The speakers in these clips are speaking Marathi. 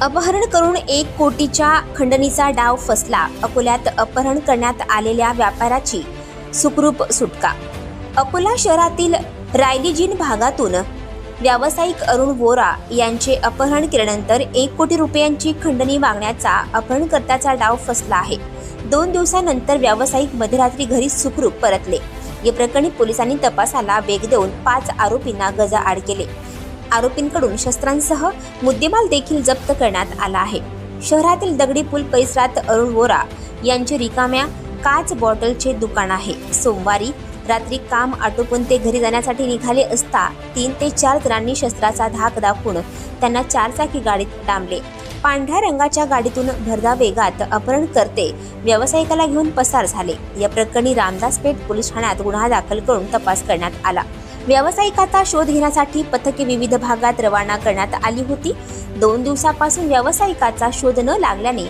अपहरण करून एक कोटीच्या खंडणीचा डाव फसला. अकोल्यात अपहरण करण्यात आलेल्या व्यापाराची सुखरूप सुटका. अकोला शहरातील रायलीजीन भागातून व्यावसायिक अरुण वोरा यांचे अपहरण केल्यानंतर एक कोटी रुपयांची खंडणी मागण्याचा अपहरणकर्त्याचा डाव फसला आहे. दोन दिवसानंतर व्यावसायिक मध्यरात्री घरी सुखरूप परतले. या प्रकरणी पोलिसांनी तपासाला वेग देऊन पाच आरोपींना गजाआड केले. आरोपींकडून शस्त्रांसह मुद्देमाल देखील जप्त करण्यात आला आहे. शहरातील दगडी पूल परिसरात अरुण वोरा यांचे रिकाम्या काच बॉटलचे दुकान आहे. सोमवारी रात्री काम आटोपून ते घरी जाण्यासाठी निघाले असता तीन ते चार जणांनी शस्त्राचा धाक दाखवून त्यांना चारचाकी गाडीत डांबले. पांढऱ्या रंगाच्या गाडीतून भरधा वेगात अपहरण करते व्यावसायिकाला घेऊन पसार झाले. या प्रकरणी रामदास पेठ पोलीस ठाण्यात गुन्हा दाखल करून तपास करण्यात आला. व्यावसायिकाचा शोध घेण्यासाठी पथके विविध भागात रवाना करण्यात आली होती. दोन दिवसापासून व्यावसायिकाचा शोध न लागल्याने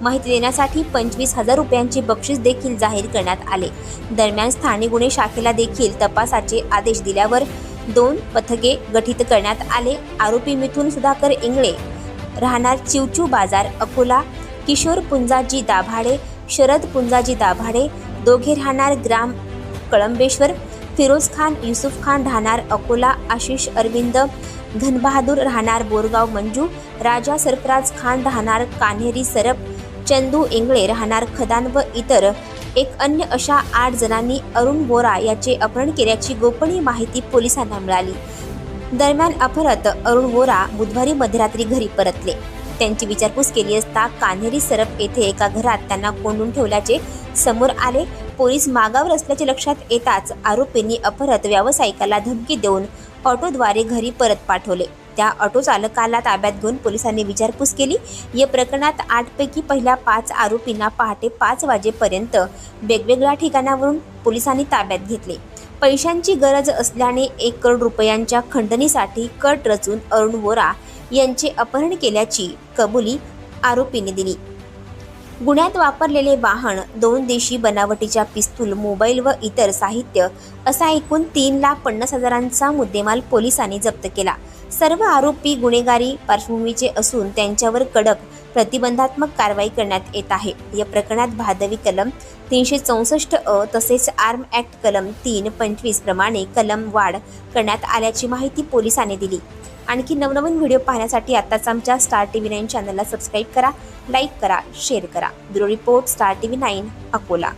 माहिती देण्यासाठी पंचवीस हजार रुपयांचे बक्षीस देखील जाहीर करण्यात आले. दरम्यान स्थानिक गुन्हे शाखेला देखील तपासाचे आदेश दिल्यावर दोन पथके गठीत करण्यात आले. आरोपी मिथुन सुधाकर इंगळे राहणार चिवचू बाजार अकोला किशोर पुंजाजी दाभाडे शरद पुंजाजी दाभाडे दोघे राहणार ग्राम कळंबेश्वर फिरोज खान युसुफ खान राहणार अकोला आशिष अरविंद घनबहादूर राहणार बोरगाव मंजू राजा सरफराज खान राहणार कान्हेरी सरप चंदू इंगळे राहणार खदान व इतर एक अन्य अशा आठ जणांनी अरुण बोरा याचे अपहरण केल्याची गोपनीय माहिती पोलिसांना मिळाली. दरम्यान अपहरत अरुण बोरा बुधवारी मध्यरात्री घरी परतले. त्यांची विचारपूस केली असता कान्हेरी सरप येथे एका घरात त्यांना कोंडून ठेवल्याचे समोर आले. पोलीस मागावर असल्याचे लक्षात येताच आरोपींनी अपहरत व्यावसायिकाला धमकी देऊन ऑटोद्वारे घरी परत पाठवले. त्या ऑटो चालकाला ताब्यात घेऊन पोलिसांनी विचारपूस केली. या प्रकरणात आठपैकी पहिल्या पाच आरोपींना पहाटे पाच वाजेपर्यंत वेगवेगळ्या ठिकाणावरून पोलिसांनी ताब्यात घेतले. पैशांची गरज असल्याने एक करोड रुपयांच्या खंडणीसाठी कट रचून अरुण वोरा यांचे अपहरण केल्याची कबुली आरोपीने दिली. गुन्ह्यात वापरलेले वाहन दोन देशी बनावटीच्या पिस्तूल मोबाईल व इतर साहित्य असा एकूण तीन लाख पन्नास हजारांचा मुद्देमाल पोलिसांनी जप्त केला. सर्व आरोपी गुन्हेगारी पार्श्वभूमीचे असून त्यांच्यावर कडक प्रतिबंधात्मक कारवाई करण्यात येत आहे. या प्रकरणात भादवी कलम तीनशे चौसष्ट अ तसेच आर्म ॲक्ट कलम तीन पंचवीस प्रमाणे कलम वाढ करण्यात आल्याची माहिती पोलिसांनी दिली. आणखी नवनवीन व्हिडिओ पाहण्यासाठी आत्ताच आमच्या स्टार टी व्ही नाईन चॅनलला सबस्क्राईब करा लाईक करा शेअर करा. Bureau report star T V nine Akola.